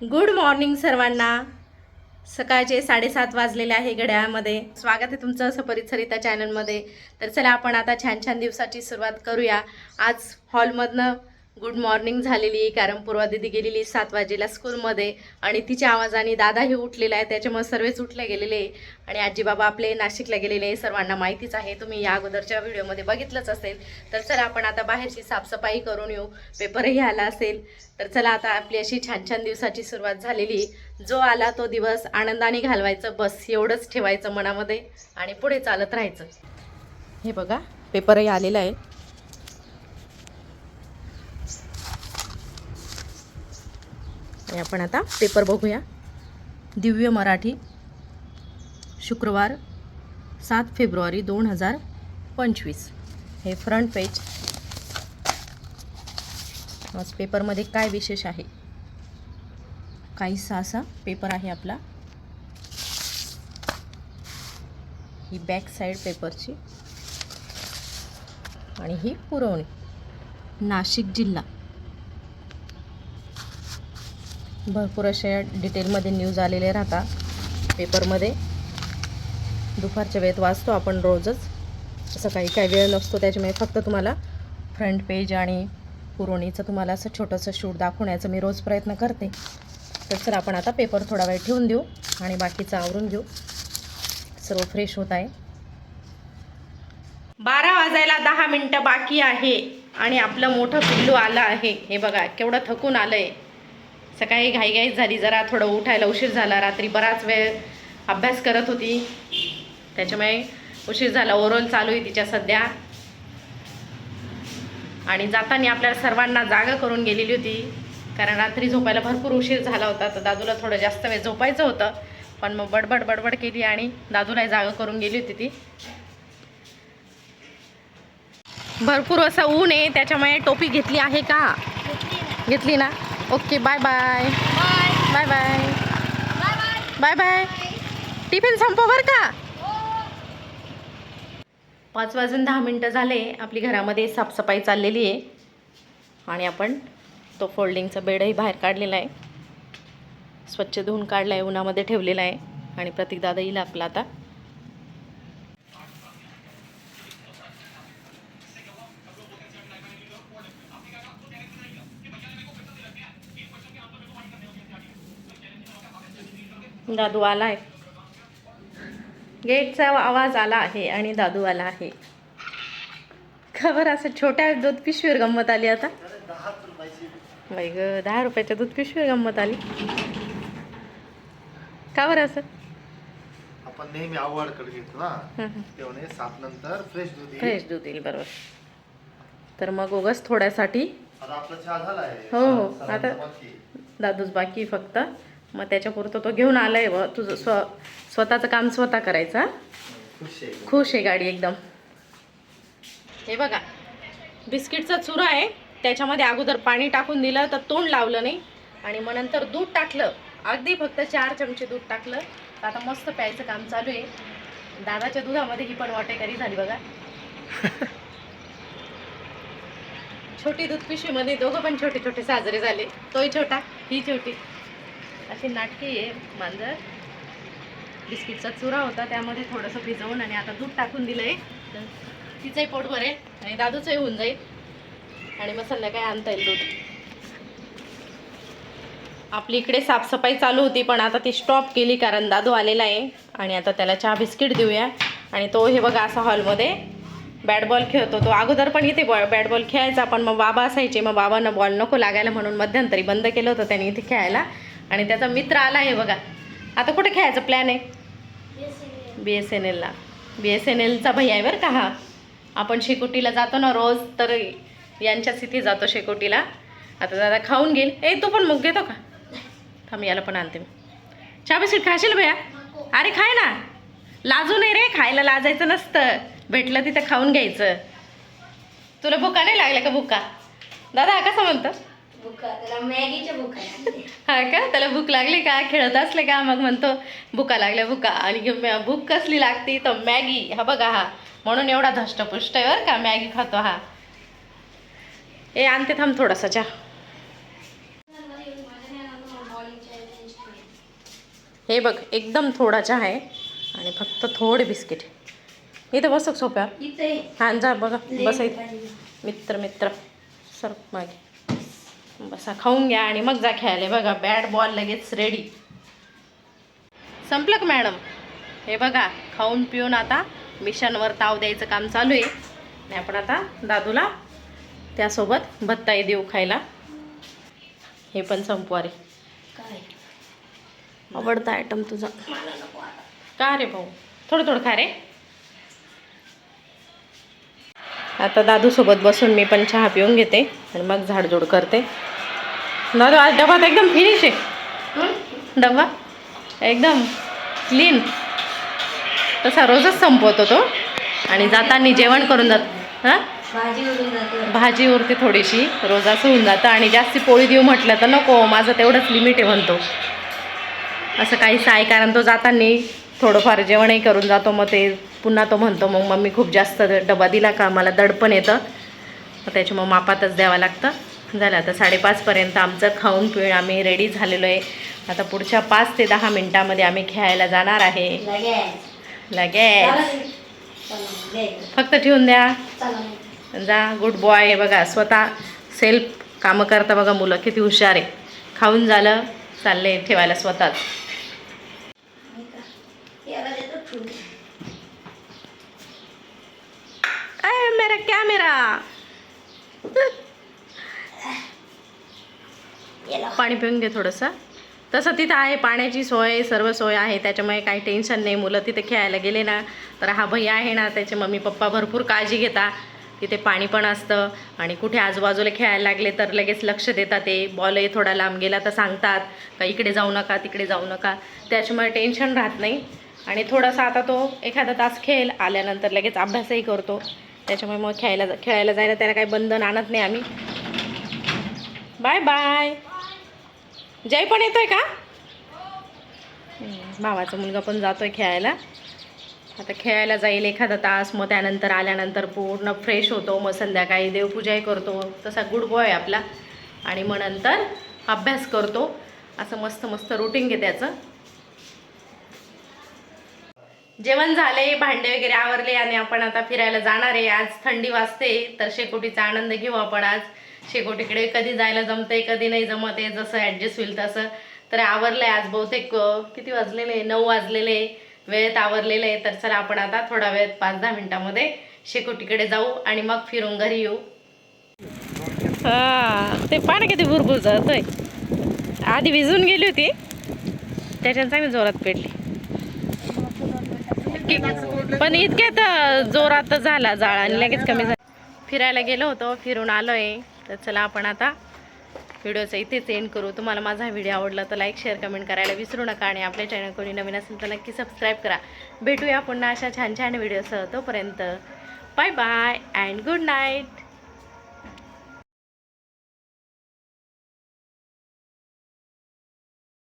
Good morning सर्वांना. सकाळचे साडेसात वाजलेले आहे घड्याळामध्ये. स्वागत आहे तुमचं सपरित सरिता चॅनलमध्ये तर चला आपण आता छान छान दिवसाची सुरुवात करूया. आज हॉलमधनं गुड मॉर्निंग झालेली कारण पूर्वा दिदी गेलेली सात वाजेला स्कूलमध्ये आणि तिच्या आवाजाने दादाही उठलेला आहे त्याच्यामुळे सर्वच उठले गेलेले. आहे आणि आजी बाबा आपले नाशिकला गेलेले आहे सर्वांना माहितीच आहे तुम्ही या अगोदरच्या व्हिडिओमध्ये बघितलंच असेल. तर चला आपण आता बाहेरची साफसफाई करून येऊ पेपरही आला असेल. तर चला आता आपली अशी छान छान दिवसाची सुरुवात झालेली. जो आला तो दिवस आनंदाने घालवायचं बस एवढंच ठेवायचं मनामध्ये आणि पुढे चालत राहायचं. हे बघा पेपरही आलेला आहे. आणि आपण आता पेपर बघूया. दिव्य मराठी शुक्रवार सात फेब्रुवारी दोन हजार पंचवीस. हे फ्रंट पेज आज पेपरमध्ये काय विशेष आहे? काहीसा असा पेपर आहे आपला. ही बॅक साईड पेपरची आणि ही पुरवणी. नाशिक जिल्हा. भरपूर अशा डिटेलमध्ये न्यूज आलेले राहतात पेपरमध्ये. दुपारच्या वेळेत वाचतो आपण रोजच. असं काही काही वेळ नसतो त्याच्यामुळे फक्त तुम्हाला फ्रंट पेज आणि पुरवणीचं तुम्हाला असं छोटंसं शूट दाखवण्याचा मी रोज प्रयत्न करते. तर सर आपण आता पेपर थोडा वेळ ठेवून देऊ आणि बाकीचं आवरून घेऊ. सर्व फ्रेश होत आहे. बारा वाजायला दहा मिनटं बाकी आहे आणि आपलं मोठं पिल्लू आलं आहे. हे बघा केवढं थकून आलं आहे सकाळी घाईघाईच झाली जरा थोडं उठायला उशीर झाला रात्री बराच वेळ अभ्यास करत होती. त्याच्यामुळे उशीर झाला. ओरल चालू आहे तिच्या सध्या. आणि जाताना आपल्याला सर्वांना जागा करून गेलेली होती. कारण रात्री झोपायला भरपूर उशीर झाला होता. तर दादूला थोडं जास्त वेळ झोपायचं होतं. पण मग बडबड बडबड केली आणि दादूला जागा करून गेली होती ती. भरपूर असं ऊन आहे. त्याच्यामुळे टोपी घेतली आहे का? घेतली ना? Okay bye bye bye bye bye bye tiffin संपव बरं का? पाच वाजून दहा मिनटं झाले आपली घरामध्ये साफसफाई चाललेली आहे. आणि आपण तो फोल्डिंगचा बेडही बाहेर काढलेला आहे. स्वच्छ धुवून काढला आहे उन्हामध्ये ठेवलेला आहे. आणि प्रतीक दादा येईल आपला आता. दादू आला आहे गेटचा आवाज आला आहे आणि दादू आला आहे. खबर असं छोट्या दूध पिशवीवर गंमत आली आता. बाई ग दहा रुपयाच्या दूध पिशवीवर गंमत आली. का बरं असं? आपण नेहमी आवडकडे घेतो ना. तेव्हा सात नंतर फ्रेश दूध येईल. फ्रेश दूध येईल बरोबर. तर मग उगाच थोड्यासाठी हो, हो. आता-. दादूच बाकी फक्त. मग त्याच्यापुरतं तो घेऊन आलाय व तुझं स्व स्वतःचं काम स्वतः करायचं? खुश आहे. खुश आहे गाडी एकदम. हे बघा बिस्किटचा चुरा आहे त्याच्यामध्ये अगोदर पाणी टाकून दिलं तर तोंड लावलं नाही. आणि मग नंतर दूध टाकलं अगदी फक्त चार चमचे दूध टाकलं. तर आता मस्त प्यायचं काम चालू आहे. दादाच्या दुधामध्ये ही पण वाटेकरी झाली बघा. छोटी दूध पिशवीमध्ये दोघं पण छोटे छोटे साजरे झाले. तोही छोटा ही छोटी. अशी नाटकी आहे मांजर. बिस्किटचा चुरा होता त्यामध्ये थोडंसं भिजवून आणि आता दूध टाकून दिलंय. तर तिचंही पोट भरेल आणि दादूचंही होऊन जाईल. आणि मग संध्याकाळी आणता येईल दूध. आपली इकडे साफसफाई चालू होती पण आता ती स्टॉप केली कारण दादू आलेला आहे. आणि आता त्याला चहा बिस्किट देऊया. आणि तो हे बघा असा हॉलमध्ये बॅट बॉल खेळतो. तो अगोदर पण इथे बॉ बॅट बॉल खेळायचा पण मग बाबा असायचे. मग बाबांना बॉल नको लागायला म्हणून मध्यंतरी बंद केलं होतं त्याने इथे खेळायला. आणि त्याचा मित्र आला आहे बघा. आता कुठे खेळायचं प्लॅन आहे? बी एस एन एलला बी एस एन एलचा भैया आहे बरं का हा. आपण शेकोटीला जातो ना रोज तर यांच्याच इथे जातो शेकोटीला. आता दादा खाऊन घेईल. ए तू पण मग घेतो का? थांब याला पण आणते मी. चहा बिस्किट खाशील भैया? अरे खाय ना. लाजू नाही रे खायला लाजायचं नसतं. भेटलं तिथं खाऊन घ्यायचं. तुला भुका नाही लागल्या का भुका? दादा हा कसं म्हणतो? हा का? त्याला भूक लागली का? खेळत असले का? मग म्हणतो भुका लागल्या भुका. आणि भूक कसली लागती? तर मॅगी. हा बघा हा. म्हणून एवढा धष्टपुष्ट आहे बरं का? मॅगी खातो हा. ए आणते थांब थोडासा चहा. माझ्या हे बघ एकदम थोडा चहा आहे. आणि फक्त थोडे बिस्किट. इथं बसक इथे हा जा बघा. बसा. मित्र मित्र. सर मागे. बसा खाऊन घ्या आणि मग जा खेळायला. बघा बॅट बॉल लगेच रेडी संपलं का मॅडम हे बघा खाऊन पिऊन आता मिशनवर ताव द्यायचं काम चालू आहे. आणि आपण आता दादूला त्यासोबत भत्ताई देऊ खायला. हे पण संपवा रे काय? आवडता आयटम तुझा. का रे भाऊ? थोडं थोडं खा रे. आता दादूसोबत बसून मी पण चहा पिऊन घेते आणि मग झाडझूड करते. दादू आज डबा तर एकदम फिनिश आहे? डबा? एकदम क्लीन तसा रोजच संपवतो तो. आणि जाताना जेवण करून जात हां? भाजी उरते थोडीशी. रोज असं होऊन जातं. आणि जास्ती पोळी देऊ म्हटलं तर नको माझं तेवढंच लिमिट आहे म्हणतो. असं काहीच आहे कारण तो जाताना थोडंफार जेवणही करून जातो मग ते पुन्हा तो म्हणतो मग मम्मी खूप जास्त डबा दिला का? मला दडपण येतं. मग त्याच्यामुळं मापातच द्यावं लागतं. झालं आता साडेपाचपर्यंत आमचं खाऊन पिऊन आम्ही रेडी झालेलो आहे. आता पुढच्या पाच ते दहा मिनटामध्ये आम्ही खेळायला जाणार आहे. लगेच. फक्त ठेवून द्या. जा गुड बॉय आहे बघा स्वतः सेल्फ कामं करता बघा मुलं किती हुशार आहे. खाऊन झालं चालले ठेवायला स्वतःच नाही का? याला देतो ठेवून. कॅमेरा याला. पाणी पिऊन घे थोडंसं. तसं तिथं आहे पाण्याची सोय सर्व सोय आहे. त्याच्यामुळे काही टेन्शन नाही. मुलं तिथे खेळायला गेले ना तर हा भैया आहे ना त्याचे मम्मी पप्पा भरपूर काळजी घेता. तिथे पाणी पण असतं. आणि कुठे आजूबाजूला खेळायला लागले तर लगेच लक्ष देतात ते. बॉलही थोडा लांब गेला तर सांगतात का इकडे जाऊ नका तिकडे जाऊ नका. त्याच्यामुळे टेन्शन राहत नाही. आणि थोडासा आता तो एखादा तास खेळ आल्यानंतर लगेच अभ्यासही करतो. त्याच्यामुळे मग खेळायला खेळायला जायला त्याला काही बंधन आणत नाही आम्ही. बाय बाय जय पण येतोय का? हम्म, भावाचा मुलगा पण जातोय खेळायला. आता खेळायला जाईल एखादा तास मग त्यानंतर आल्यानंतर पूर्ण फ्रेश होतो. मग संध्याकाळी देवपूजाही करतो. तसा गुड बॉय आपला. आणि मग नंतर अभ्यास करतो. असं मस्त मस्त रुटीन घे त्याचं. जेवण झाले भांडे वगैरे आवरले आणि आपण आता फिरायला जाणार आहे. आज थंडी वाजते तर शेकोटीचा आनंद घेऊ आपण आज. शेकोटीकडे कधी जायला जमतंय कधी नाही जमत आहे जसं ॲडजस्ट होईल तसं. तर आवरलं आहे आज बहुतेक किती वाजलेले? नऊ वाजलेले. वेळेत आवरलेलं आहे तर चला आपण आता थोडा वेळ पाच दहा मिनटामध्ये शेकोटीकडे जाऊ आणि मग फिरून घरी येऊ. हा ते पाणी किती भुरभुर जातोय. आधी भिजून गेली होती. त्याच्यानं चांगली जोरात पेटली. की- पण इतक्यात अं, जोरात झाला जाळ आणि लगेच कमी झाला. फिरायला गेलो होतो फिरून आलोय. तर चला आपण आता व्हिडिओचं इथेच एंड करू. तुम्हाला माझा व्हिडिओ आवडला तर लाईक शेअर कमेंट करायला विसरू नका आणि आपल्या चॅनल कोणी नवीन असेल तर नक्की सबस्क्राईब करा. भेटूया पुन्हा अशा छान छान व्हिडिओसह तोपर्यंत. Bye bye and good night